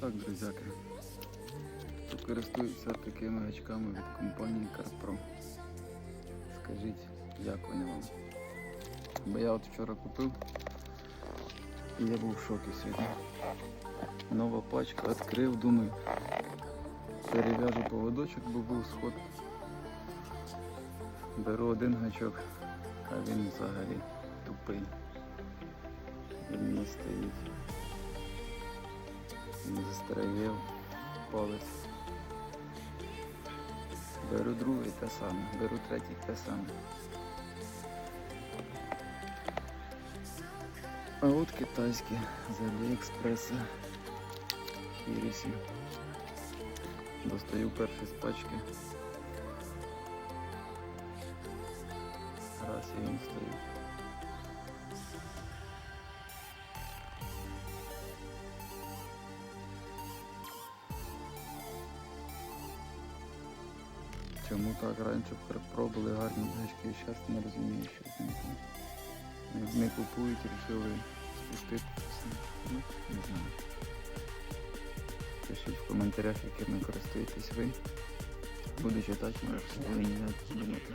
Так, друзяки. Хто користується такими гачками від компанії CarPro? Скажіть, як вони вам? Бо я от вчора купив і я був в шокі сьогодні. Нова пачка, відкрив, думаю, перев'яжу поводочок, бо був сход. Беру один гачок, а він взагалі тупий. Він не стоїть. Він застроєв палець. Беру другий те саме, беру третій те саме. А от китайські з Аліекспреса Ірісі. Достаю перший з пачки. Раз і він стоїть. Чому так раніше пробували гарні гачки, зараз не розумію, що з ними. Не, купують, вирішили спустити. Ну, не знаю. Пишіть в коментарях, якими користуєтесь ви. Буду читати, може, ви не думати.